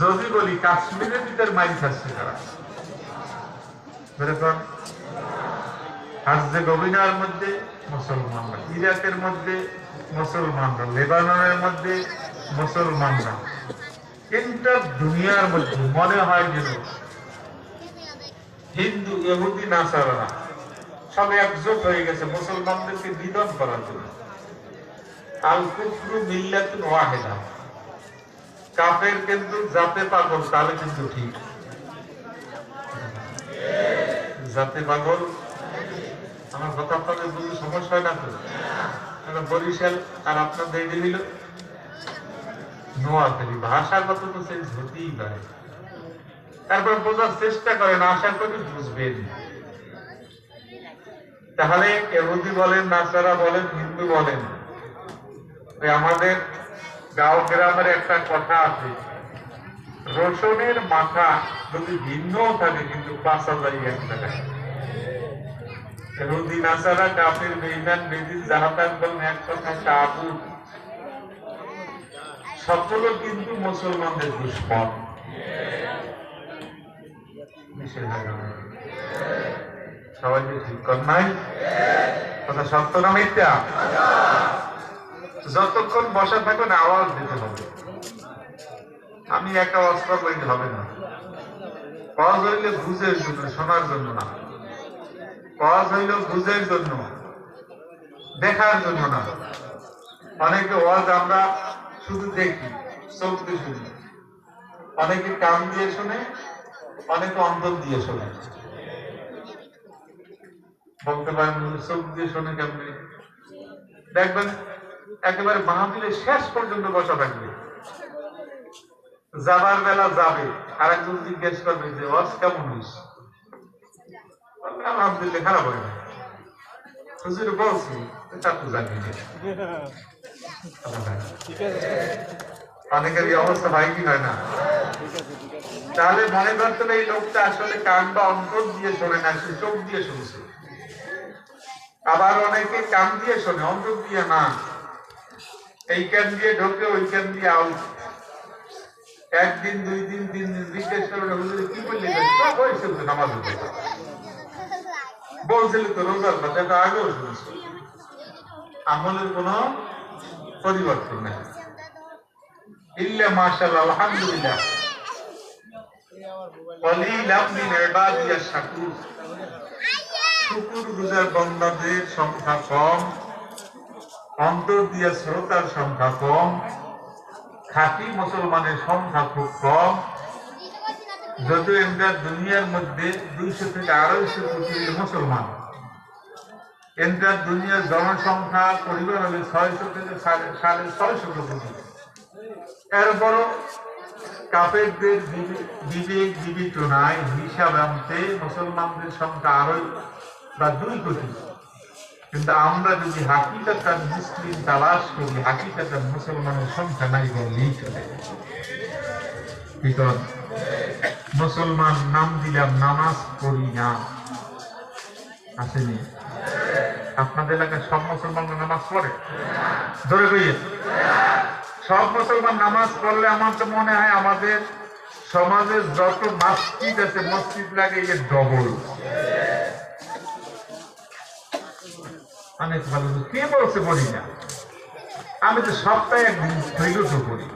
যদি বলি কাশ্মীরের ভিতর মাইল খাচ্ছে তারা। বেরোন হাজদে গবিনার মধ্যে মুসলমানরা, ইরাকের মধ্যে মুসলমানরা, লেবাননের মধ্যে মুসলমানরা কিন্তু দুনিয়ার মধ্যে মনে হয় যেন হিন্দু, ইহুদি নাসারা সব একজোট হয়ে গেছে মুসলমানদেরকে নিধন করার জন্য। আল কুফরু মিল্লাতুন ওয়াহিদা। কাফের কিন্তু জাতে পাগল, তাহলে কিন্তু ঠিক। জাতে পাগল? আমার কথা আপনাদের বুঝতে সমস্যা না তো? বরিশাল আর আপনাদের এই দিল নোয়াখালী। ভাষাগত তো চেঞ্জ হতেই পারে তারপর বোঝার চেষ্টা করেন, আশা করি বুঝবেন। তাহলে এহুদি বলেন, নাসারা বলেন, হিন্দু বলেন। আমাদের গাঁও গ্রামের একটা কথা আছে। রসুনের মাথা যদি ভিন্ন থাকে, কিন্তু পাঁচ হাজার এক বেইমান বেদিন জাহাতান বলেন এক কথা, কাবু। সকলও কিন্তু মুসলমানদের দুশ্মন। নিষেধাজ্ঞা সবাই যে ঠিক কর নাই? কথা সত্য না মিথ্যা? যতক্ষণ বসা থাকবেন আওয়াজ দিতে হবে। আমি একা অস্ত্র করতে হবে না। কজ হইলে বুঝের জন্য, শোনার জন্য না। কজ হইল বুঝের জন্য, দেখার জন্য না। অনেকে ওয়াজ আমরা শুধু দেখি দিয়ে শুনি। অনেকে কান দিয়ে শুনে, অনেকে অন্তর দিয়ে শোনে। বলতে পারেন, চোখ দিয়ে শোনে কেমনি? দেখবেন একেবারে মাহফিলের শেষ পর্যন্ত বসা থাকবে। যাবার বেলা যাবে আর একজন জিজ্ঞেস করবে যে, ওয়াজ কেমন হইস আলহামদুলিল্লাহ, খারাপ হয় না হুজুর বলছি তা তো জানি অবস্থা হয় কি হয় না? তাহলে মনে করতে এই লোকটা আসলে কান বা অন্তর দিয়ে শোনে না, সে চোখ দিয়ে শুনছে। আবার অনেকে কান দিয়ে শোনে, অন্তর দিয়ে না। এই কান দিয়ে ঢোকে, ওই কান দিয়ে আউট একদিন, দুই দিন, তিন দিন জিজ্ঞেস করবে হুজুর কি বললি সব হয়েছে তো নামাজ পড়তে। বলছিল তো রোজার কথা শুনছি। আমলের কোনো পরিবর্তন নেই। ইল্লা মাশাআল্লাহ, আলহামদুলিল্লাহ। শুকুর গুজার বান্দাদের সংখ্যা কম। অন্তর দিয়া শ্রোতার সংখ্যা কম, খাঁটি মুসলমানের সংখ্যা খুব কম। যদিও এটা দুনিয়ার মধ্যে দুইশো থেকে আড়াইশো কোটি মুসলমান। এটা দুনিয়ার জনসংখ্যা পরিবার হবে ছয়শো থেকে সাড়ে সাড়ে ছয়শো কোটি। এরপরও কাপেরদের বিবে- বিবেক বিবেচনায় হিসাব আনতে মুসলমানদের সংখ্যা আড়াই বা দুই কোটি। কিন্তু আমরা যদি হাকিকাতার মুসলিম তালাশ করি, হাকিকাতার মুসলমানের সংখ্যা নাই বললেই চলে মুসলমান নাম দিলাম, নামাজ পড়ি না। আসেনি। আপনাদের এলাকায় সব মুসলমান নামাজ পড়ে? ধরে কইয়ে। সব মুসলমান নামাজ পড়লে আমার তো মনে হয় আমাদের সমাজের যত মসজিদ আছে, মসজিদ লাগে ডবল অনেক ভালো কে বলছে বলি না? আমি তো সপ্তাহে একদিন হইলেও করি